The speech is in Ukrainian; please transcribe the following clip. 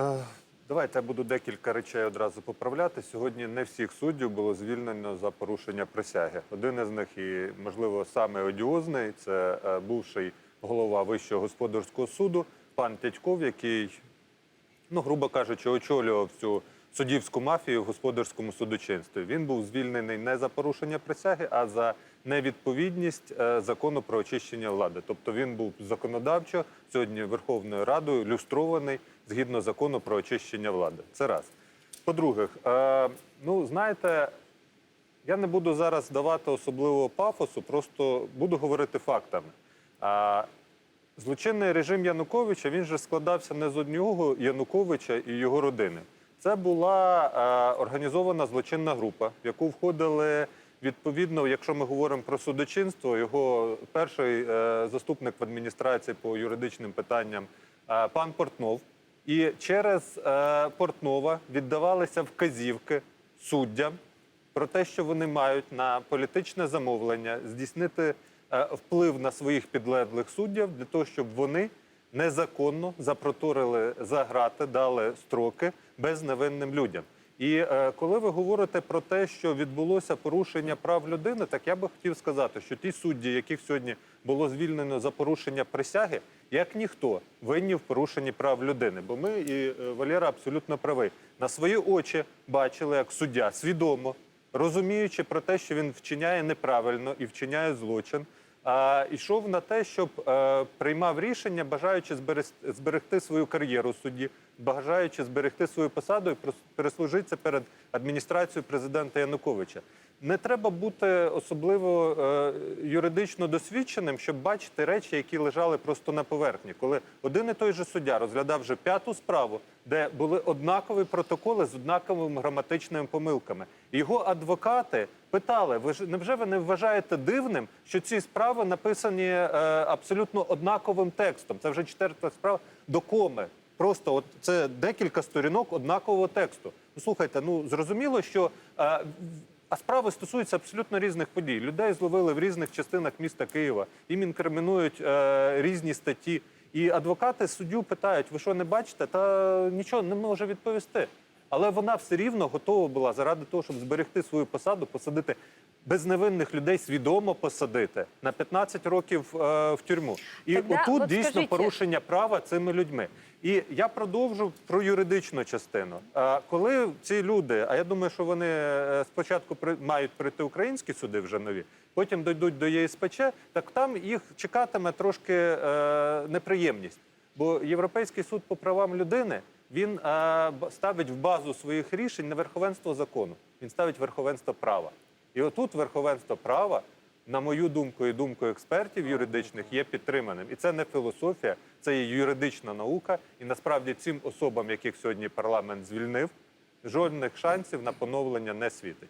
Е, Давайте я буду декілька речей одразу поправляти. Сьогодні не всіх суддів було звільнено за порушення присяги. Один із них і, можливо, саме одіозний це е, бувший голова Вищого господарського суду пан Тятьков, який, ну, грубо кажучи, очолював цю суддівську мафію в господарському судочинстві. Він був звільнений не за порушення присяги, а за невідповідність е, закону про очищення влади. Тобто він був законодавчо сьогодні Верховною Радою люстрований згідно закону про очищення влади. Це раз. По-друге, е, ну знаєте, я не буду зараз давати особливого пафосу, просто буду говорити фактами. А, злочинний режим Януковича він же складався не з одного Януковича і його родини. Це була е, організована злочинна група, в яку входили відповідно, якщо ми говоримо про судочинство, його перший е, заступник в адміністрації по юридичним питанням е, пан Портнов. І через е, Портнова віддавалися вказівки суддям про те, що вони мають на політичне замовлення здійснити е, вплив на своїх підлеглих суддів для того, щоб вони незаконно запроторили за грати, дали строки безневинним людям. І е, коли ви говорите про те, що відбулося порушення прав людини, так я би хотів сказати, що ті судді, яких сьогодні було звільнено за порушення присяги, як ніхто винні в порушенні прав людини. Бо ми і е, Валера абсолютно правий. На свої очі бачили, як суддя свідомо розуміючи про те, що він вчиняє неправильно і вчиняє злочин, йшов на те, щоб е, приймав рішення, бажаючи зберегти, свою кар'єру судді, бажаючи зберегти свою посаду і переслужитися перед адміністрацією президента Януковича. Не треба бути особливо е, юридично досвідченим, щоб бачити речі, які лежали просто на поверхні. Коли один і той же суддя розглядав вже п'яту справу, де були однакові протоколи з однаковими граматичними помилками. Його адвокати питали: ви ж невже ви не вважаєте дивним, що ці справи написані е, абсолютно однаковим текстом? Це вже четверта справа до коми. Просто от це декілька сторінок однакового тексту. Слухайте, ну зрозуміло, що е, а справи стосуються абсолютно різних подій. Людей зловили в різних частинах міста Києва. Їм інкримінують е, різні статті. І адвокати суддю питають: ви що не бачите? Та нічого не може відповісти. Але вона все рівно готова була заради того, щоб зберегти свою посаду, посадити безневинних людей, свідомо посадити на 15 років е, в тюрму. І Тогда отут от дійсно скажіть- порушення права цими людьми. І я продовжу про юридичну частину. А коли ці люди, а я думаю, що вони е, спочатку при, мають прийти українські суди вже нові, потім дійдуть до ЄСПЧ, так там їх чекатиме трошки е, неприємність. Бо Європейський суд по правам людини він е, ставить в базу своїх рішень не верховенство закону, він ставить верховенство права. І отут верховенство права на мою думку і думку експертів юридичних, є підтриманим. І це не філософія, це є юридична наука. І насправді цим особам, яких сьогодні парламент звільнив, жодних шансів на поновлення не світить.